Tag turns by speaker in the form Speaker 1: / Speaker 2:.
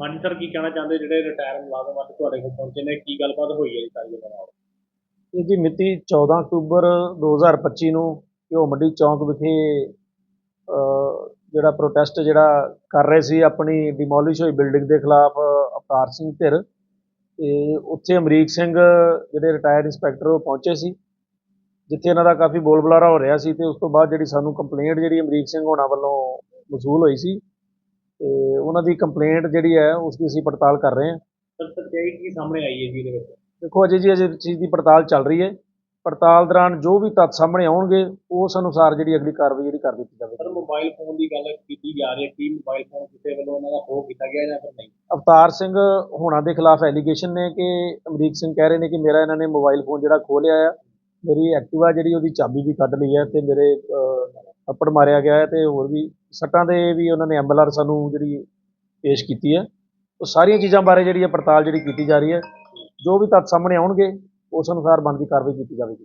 Speaker 1: ਹਾਂਜੀ ਸਰ ਕੀ ਕਹਿਣਾ ਚਾਹੁੰਦੇ ਜਿਹੜੇ ਰਿਟਾਇਰ ਮੁਲਾਜ਼ਮ ਅੱਜ ਤੁਹਾਡੇ ਕੋਲ ਪਹੁੰਚੇ ਨੇ? ਕੀ ਗੱਲਬਾਤ ਹੋਈ ਹੈ ਜੀ ਸਾਰੀ ਗੱਲਾਂ ਨਾਲ?
Speaker 2: ਇਹ ਜੀ ਮਿਤੀ 14 ਅਕਤੂਬਰ 2025 ਨੂੰ ਘਿਓ ਮੰਡੀ ਚੌਂਕ ਵਿਖੇ ਜਿਹੜਾ ਪ੍ਰੋਟੈਸਟ ਜਿਹੜਾ ਕਰ ਰਹੇ ਸੀ ਆਪਣੀ ਡਿਮੋਲਿਸ਼ ਹੋਈ ਬਿਲਡਿੰਗ ਦੇ ਖਿਲਾਫ ਅਵਤਾਰ ਸਿੰਘ ਧਿਰ ਤੇ ਉੱਥੇ ਅਮਰੀਕ ਸਿੰਘ ਜਿਹੜੇ ਰਿਟਾਇਰਡ ਇੰਸਪੈਕਟਰ ਉਹ ਪਹੁੰਚੇ ਸੀ, ਜਿੱਥੇ ਇਹਨਾਂ ਦਾ ਕਾਫੀ ਬੋਲ ਬੁਲਾਰਾ ਹੋ ਰਿਹਾ ਸੀ ਤੇ ਉਸ ਤੋਂ ਬਾਅਦ ਜਿਹੜੀ ਸਾਨੂੰ ਕੰਪਲੇਂਟ ਜਿਹੜੀ ਅਮਰੀਕ ਸਿੰਘ ਹੋਣਾ ਵੱਲੋਂ ਮਸੂਲ ਹੋਈ ਸੀ ਤੇ ਉਹਨਾਂ ਦੀ ਕੰਪਲੇਂਟ ਜਿਹੜੀ ਹੈ ਉਸ ਦੀ ਅਸੀਂ ਪੜਤਾਲ ਕਰ ਰਹੇ ਹਾਂ।
Speaker 1: ਸਰ ਸੱਚਾਈ ਕੀ ਸਾਹਮਣੇ ਆਈ ਹੈ ਜੀ ਇਹਦੇ ਵਿੱਚ?
Speaker 2: ਦੇਖੋ ਅਜੇ ਜੀ ਅਜੇ ਚੀਜ਼ ਦੀ ਪੜਤਾਲ ਚੱਲ ਰਹੀ ਹੈ। ਪੜਤਾਲ ਦੌਰਾਨ ਜੋ ਵੀ ਤੱਥ ਸਾਹਮਣੇ ਆਉਣਗੇ ਉਸ ਅਨੁਸਾਰ ਜਿਹੜੀ ਅਗਲੀ ਕਾਰਵਾਈ ਜਿਹੜੀ ਕਰ ਦਿੱਤੀ
Speaker 1: ਸਰ
Speaker 2: ਜਾਵੇਗੀ
Speaker 1: ਮੋਬਾਈਲ ਫੋਨ ਦੀ ਗੱਲ ਕੀਤੀ ਜਾ ਰਹੀ ਹੈ। ਕੀ ਮੋਬਾਈਲ ਫੋਨ ਕਿਸੇ ਵੱਲੋਂ ਉਹਨਾਂ ਦਾ ਖੋਹ ਕੀਤਾ ਗਿਆ ਜਾਂ ਫਿਰ ਨਹੀਂ?
Speaker 2: ਅਵਤਾਰ ਸਿੰਘ ਹੋਣਾ ਦੇ ਖਿਲਾਫ ਐਲੀਗੇਸ਼ਨ ਨੇ ਕਿ ਅਮਰੀਕ ਸਿੰਘ ਕਹਿ ਰਹੇ ਨੇ ਕਿ ਮੇਰਾ ਇਹਨਾਂ ਨੇ ਮੋਬਾਈਲ ਫੋਨ ਜਿਹੜਾ ਖੋਹ ਲਿਆ ਆ ਮੇਰੀ ਐਕਟਿਵਾ ਜਿਹੜੀ ਉਹਦੀ ਚਾਬੀ ਵੀ ਕੱਢ ਲਈ ਹੈ ਤੇ ਮੇਰੇ ਅੱਪੜ ਮਾਰਿਆ ਗਿਆ ਹੈ ਤੇ ਹੋਰ ਵੀ ਸੱਟਾਂ ਦੇ ਵੀ ਉਹਨਾਂ ਨੇ ਐਮਐਲਆਰ ਸਾਨੂੰ ਜਿਹੜੀ ਪੇਸ਼ ਕੀਤੀ ਹੈ। ਉਹ ਸਾਰੀਆਂ ਚੀਜ਼ਾਂ ਬਾਰੇ ਜਿਹੜੀ ਹੈ ਪੜਤਾਲ ਜਿਹੜੀ ਕੀਤੀ ਜਾ ਰਹੀ ਹੈ, ਜੋ ਵੀ ਤੱਥ ਸਾਹਮਣੇ ਆਉਣਗੇ, ਉਸ ਅਨੁਸਾਰ ਬਣਦੀ ਕਾਰਵਾਈ ਕੀਤੀ ਜਾਵੇਗੀ।